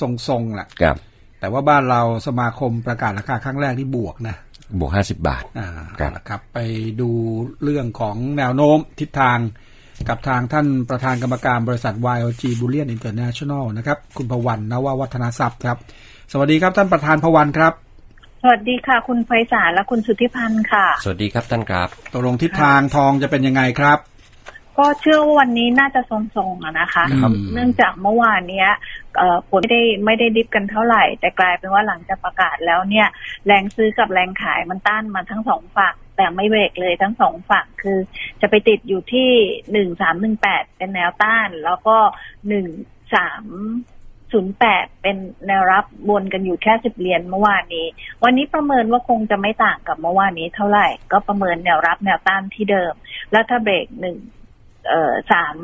ทรงๆแหละครับ แต่ว่าบ้านเราสมาคมประกาศราคาครั้งแรกที่บวกนะ บวกห้าสิบบาทอ่าครับเอาละครับ ไปดูเรื่องของแนวโน้มทิศทางกับทางท่านประธานกรรมการบริษัท YLG Bullion International นะครับ คุณพวันนววัฒนทรัพย์ครับ สวัสดีครับท่านประธานพวันครับ สวัสดีค่ะ คุณไพศาลและคุณสุทธิพันธ์ค่ะ สวัสดีครับท่านครับตกลงทิศทางทองจะเป็นยังไงครับ ก็เชื่อว่าวันนี้น่าจะทรงๆอะนะคะครับเนื่องจากเมื่อวานเนี้ยเอ่อผลไม่ได้ไม่ได้ดิฟกันเท่าไหร่ แต่กลายเป็นว่าหลังจากประกาศแล้วเนี่ย แรงซื้อกับแรงขายมันต้านมาทั้งสองฝั่งแต่ไม่เบรกเลยทั้งสองฝั่งคือ จะไปติดอยู่ที่หนึ่งสามหนึ่งแปดเป็นแนวต้าน แล้วก็หนึ่งสามศูนย์แปดเป็นแนวรับวนกันอยู่แค่สิบเหรียญเมื่อวานนี้ วันนี้ประเมินว่าคงจะไม่ต่างกับเมื่อวานนี้เท่าไหร่ ก็ประเมินแนวรับแนวต้านที่เดิม แล้วถ้าเบรกหนึ่ง เอ่อสาม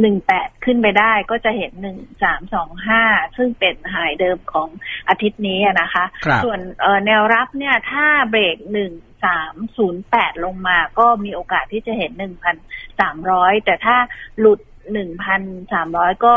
หนึ่งแปดขึ้นไปได้ก็จะเห็นหนึ่งสามสองห้าซึ่งเป็นหายเดิมของอาทิตย์นี้อะนะคะครับส่วนเอ่อแนวรับเนี่ยถ้าเบรกหนึ่งสามศูนย์แปดลงมาก็มีโอกาสที่จะเห็นหนึ่งพันสามร้อยแต่ถ้าหลุดหนึ่งพันสามร้อยก็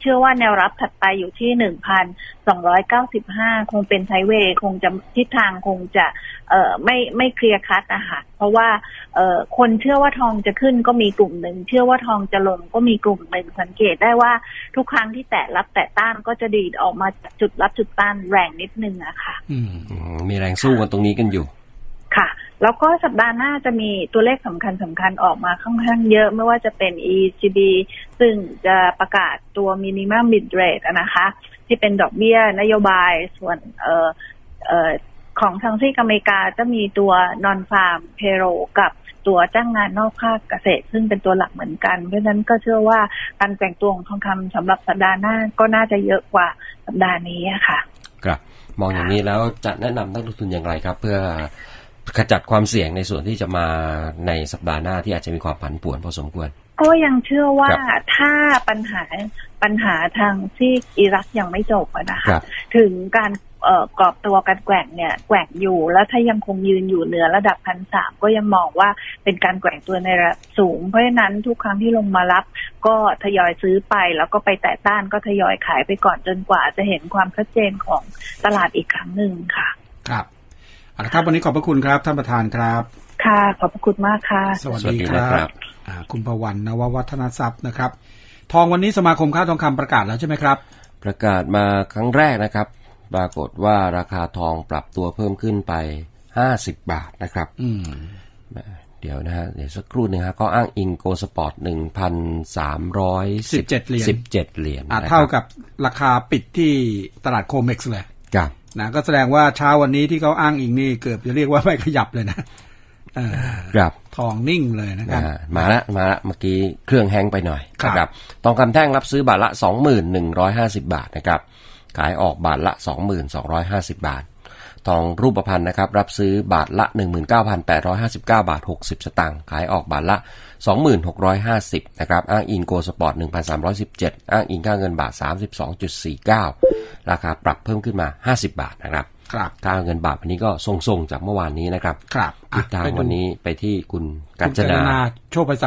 เชื่อว่าแนวรับถัดไปอยู่ที่หนึ่งพันสองร้อยเก้าสิบห้าคงเป็นไซด์เวย์คงจะทิศทางคงจะเอ่อไม่ไม่เคลียร์คัดนะคะเพราะว่าเอ่อคนเชื่อว่าทองจะขึ้นก็มีกลุ่มหนึ่งเชื่อว่าทองจะลงก็มีกลุ่มหนึ่งสังเกตได้ว่าทุกครั้งที่แตะรับแตะต้านก็จะดีดออกมาจากจุดรับจุดต้านแรงนิดนึงอะค่ะ อืมอืมมีแรงสู้กันตรงนี้กันอยู่ค่ะ แล้วก็สัปดาห์หน้าจะมีตัวเลขสำคัญสำคัญออกมาค่อนข้างเยอะไม่ว่าจะเป็น ECB ซึ่งจะประกาศตัว minimum mid rate นะคะ ที่เป็นดอกเบี้ยนโยบายส่วนเอ่อเอ่อของทางซีกอเมริกาจะมีตัว non farm payroll กับตัวจ้างงานนอกภาคเกษตร ซึ่งเป็นตัวหลักเหมือนกัน เพราะฉะนั้นก็เชื่อว่าการแกว่งตัวของทองคำสำหรับสัปดาห์หน้าก็น่าจะเยอะกว่าสัปดาห์นี้ค่ะ ครับ มองอย่างนี้แล้วจะแนะนำนักลงทุนอย่างไรครับ เพื่อ ขจัดความเสี่ยงในส่วนที่จะมาในสัปดาห์หน้าที่อาจจะมีความผันผวนพอสมควร ก็ยังเชื่อว่าครับถ้าปัญหาปัญหาทางซีกอิรักยังไม่จบอะนะครัคะบถึงการเอ่อกรอบตัวการแกว่งเนี่ยแกว่งอยู่แล้วถ้ายังคงยืนอยู่เหนือระดับพันสามก็ยังมองว่าเป็นการแกว่งตัวในระดับสูง เพราะฉะนั้นทุกครั้งที่ลงมารับ ก็ทยอยซื้อไปแล้วก็ไปแตะต้านก็ทยอยขายไปก่อนจนกว่าจะเห็นความชัดเจนของตลาดอีกครั้งหนึ่งค่ะ ครับ เอาละครับวันนี้ขอบพระคุณครับท่านประธานครับ ค่ะขอบพระคุณมากค่ะ สวัสสวัสดีดีคนะครัรับบอ่าคุณประวันนววัฒนทรัพย์นะครับ ทองวันนี้สมาคมค้าทองคำประกาศแล้วใช่ไหมครับ ประกาศมาครั้งแรกนะครับ ปรากฏว่าราคาทองปรับตัวเพิ่มขึ้นไป50บาทนะครับ อืมเดี๋ยวนะฮะเดี๋ยวสักครู่หนึงฮะก็อ้างอิงโกสปอร์ตหนึ่งพันสามร้อย17เหรียญสิบเจ็ดเหรียญอ่านะครับเท่ากับราคาปิดที่ตลาดโคเม็กซ์เลยครับ นะก็แสดงว่าเช้าวันนี้ที่เขาอ้างอิงนี่เกือบจะเรียกว่าไม่ขยับเลยนะเออครับทองนิ่งเลยนะครับอ่ามาละมาละเมื่อกี้เครื่องแฮงก์ไปหน่อยครับนะทองคำแท่งรับซื้อบาทละ2150 บาทนะครับขายออกบาทละ 2250 บาท ทองรูปพรรณนะครับ รับซื้อบาทละ 19,859 บาท 60 สตางค์ขายออกบาทละ 2650นะครับอ้างอิงโกสปอร์ต 1,317 อ้างอิงค่าเงินบาท 32.49 ราคาปรับเพิ่มขึ้นมา 50 บาทนะครับครับค่าเงินบาทวันนี้ก็ทรงๆจากเมื่อวานนี้นะครับ ครับทิศทางไปดูวันนี้ไปที่คุณกัญคุณจนาโชคไพศาล